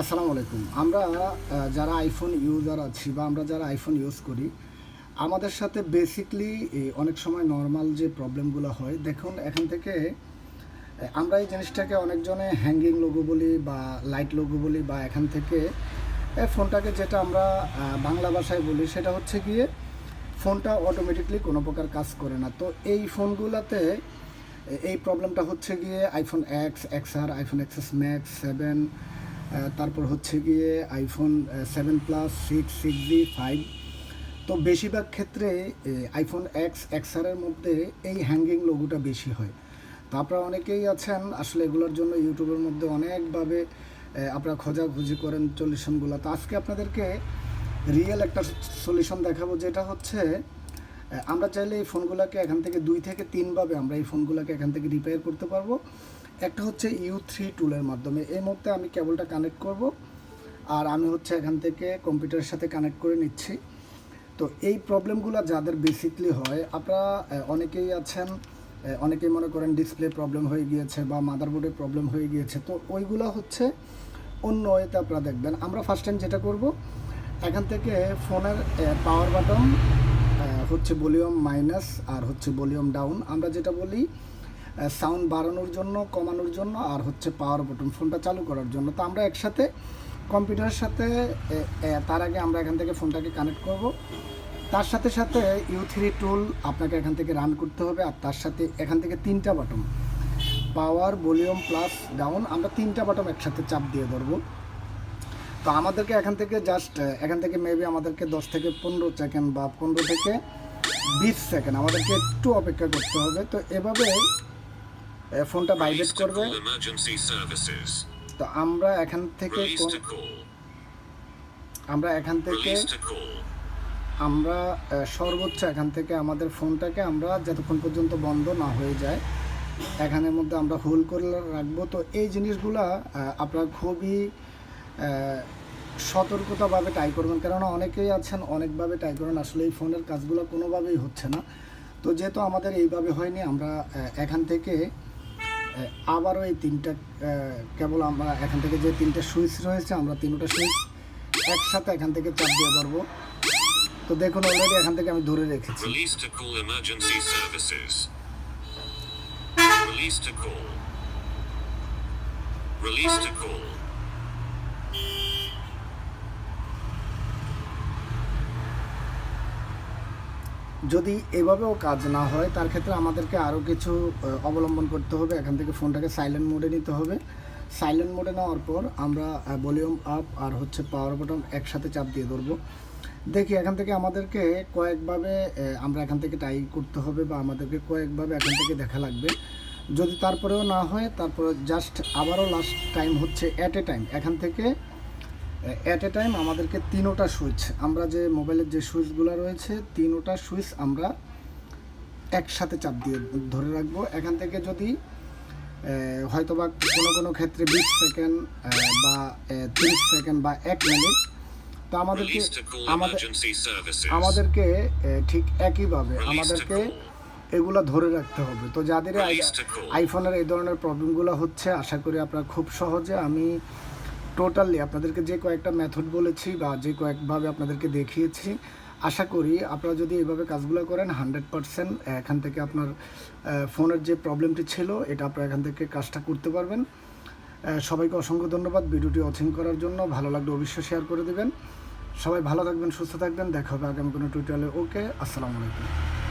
আসসালামু আলাইকুম। আমরা যারা আইফোন ইউজার আছি বা আমরা যারা আইফোন ইউজ করি, আমাদের সাথে বেসিকলি অনেক সময় নর্মাল যে প্রবলেমগুলো হয়, দেখুন, এখান থেকে আমরা এই জিনিসটাকে অনেকজনে হ্যাঙ্গিং লোগো বলি বা লাইট লোগো বলি বা এখান থেকে ফোনটাকে যেটা আমরা বাংলা ভাষায় বলি, সেটা হচ্ছে গিয়ে ফোনটা অটোমেটিকলি কোনো প্রকার কাজ করে না। তো এই ফোনগুলোতে এই প্রবলেমটা হচ্ছে গিয়ে আইফোন এক্স এক্স আর আইফোন এক্সএস ম্যাক্স সেভেন তারপর হচ্ছে গিয়ে iPhone seven plus six six G five তো বেশিরভাগ ক্ষেত্রে আইফোন এক্স এক্সআরের মধ্যে এই হ্যাঙ্গিং লোগোটা বেশি হয়। তো আপনারা অনেকেই আছেন, আসলে এগুলোর জন্য ইউটিউবের মধ্যে অনেকভাবে আপনারা খোঁজাখুঁজি করেন সলিউশনগুলো তো আজকে আপনাদেরকে রিয়েল একটা সলিউশন দেখাবো, যেটা হচ্ছে আমরা চাইলে এই ফোনগুলোকে এখান থেকে দুই থেকে তিনভাবে আমরা এই ফোনগুলোকে এখান থেকে রিপেয়ার করতে পারব। একটা হচ্ছে ইউ থ্রি টুলের মাধ্যমে। এই মুহূর্তে আমি কেবলটা কানেক্ট করব আর আমি হচ্ছে এখান থেকে কম্পিউটারের সাথে কানেক্ট করে নিচ্ছি। তো এই প্রবলেমগুলো যাদের বেসিকলি হয়, আপনারা অনেকেই আছেন অনেকেই মনে করেন ডিসপ্লে প্রবলেম হয়ে গিয়েছে বা মাদারবোর্ডে প্রবলেম হয়ে গিয়েছে। তো ওইগুলো হচ্ছে অন্য ওয়েতে আপনারা দেখবেন। আমরা ফার্স্ট টাইম যেটা করব, এখান থেকে ফোনের পাওয়ার বাটন হচ্ছে ভলিউম মাইনাস আর হচ্ছে ভলিউম ডাউন আমরা যেটা বলি সাউন্ড বাড়ানোর জন্য, কমানোর জন্য আর হচ্ছে পাওয়ার বাটন ফোনটা চালু করার জন্য। তো আমরা একসাথে কম্পিউটারের সাথে তার আগে আমরা এখান থেকে ফোনটাকে কানেক্ট করব। তার সাথে সাথে ইউ থ্রি টুল আপনাকে এখান থেকে রান করতে হবে আর তার সাথে এখান থেকে তিনটা button power volume plus down আমরা তিনটা বাটন একসাথে চাপ দিয়ে ধরবো। তো আমাদেরকে এখান থেকে জাস্ট এখান থেকে মেবি আমাদেরকে দশ থেকে পনেরো সেকেন্ড বা পনেরো থেকে বিশ সেকেন্ড আমাদেরকে একটু অপেক্ষা করতে হবে। তো এভাবে ফোনটা ভাইব্রেট করবে. তো আমরা এখান থেকে. আমরা এখান থেকে. আমরা সর্বোচ্চ এখান থেকে আমাদের ফোনটাকে আমরা যতক্ষণ পর্যন্ত বন্ধ না হয়ে যায় এখানের মধ্যে আমরা হোল করে রাখব তো এই জিনিসগুলা আপনারা খুবই সতর্কতাভাবে ট্রাই করবেন কেননা অনেকেই আছেন অনেকভাবে ট্রাই করেন আসলে এই ফোনের কাজগুলো কোনোভাবেই হচ্ছে না তো যেহেতু আমাদের এইভাবে হয়নি আমরা এখান থেকে আবারও এই তিনটা কেবল আমরা এখান থেকে যে তিনটা সুইচ রয়েছে, আমরা তিনটা সুইচ একসাথে এখান থেকে চাপ দিয়ে পারব তো দেখুন অলরেডি এখান থেকে আমি ধরে রেখেছি। Release to call emergency services. Release to call. Release to call. যদি এভাবেও কাজ না হয়, তার ক্ষেত্রে আমাদেরকে আরও কিছু অবলম্বন করতে হবে। এখান থেকে ফোনটাকে সাইলেন্ট মোডে নিতে হবে। সাইলেন্ট মোডে নেওয়ার পর আমরা ভলিউম আপ আর হচ্ছে পাওয়ার বাটন একসাথে চাপ দিয়ে ধরবো। দেখি এখান থেকে আমাদেরকে কয়েকভাবে আমরা এখান থেকে ট্রাই করতে হবে বা আমাদেরকে কয়েকভাবে এখান থেকে দেখা লাগবে। যদি তারপরেও না হয়, তারপরে জাস্ট আবারও লাস্ট টাইম হচ্ছে অ্যাট এ টাইম এখান থেকে অ্যাট এ টাইম আমাদেরকে তিনোটা সুইচ আমরা যে মোবাইলের যে সুইচগুলো রয়েছে তিনোটা সুইচ আমরা একসাথে চাপ দিয়ে ধরে রাখব। এখান থেকে যদি হয়তোবা কোনো কোনো ক্ষেত্রে বিশ সেকেন্ড বা তিরিশ সেকেন্ড বা এক মিনিট তো আমাদেরকে আমাদের আমাদেরকে ঠিক একইভাবে আমাদেরকে এগুলো ধরে রাখতে হবে। তো যাদের. আইফোনের এই ধরনের প্রবলেমগুলো হচ্ছে আশা করি আপনারা খুব সহজে আমি টোটালি আপনাদেরকে যে কয়েকটা মেথড বলেছি বা যে কয়েকভাবে আপনাদেরকে দেখিয়েছি, আশা করি আপনারা যদি এইভাবে কাজগুলো করেন হান্ড্রেড পারসেন্ট এখান থেকে আপনার ফোনের যে প্রবলেমটি ছিল, এটা আপনারা এখান থেকে কাজটা করতে পারবেন। সবাইকে অসংখ্য ধন্যবাদ ভিডিওটি ওয়াচিং করার জন্য। ভালো লাগলে অবশ্যই শেয়ার করে দেবেন। সবাই ভালো থাকবেন, সুস্থ থাকবেন। দেখা হবে আগামী কোনো টুইটারে ওকে আসসালামু আলাইকুম।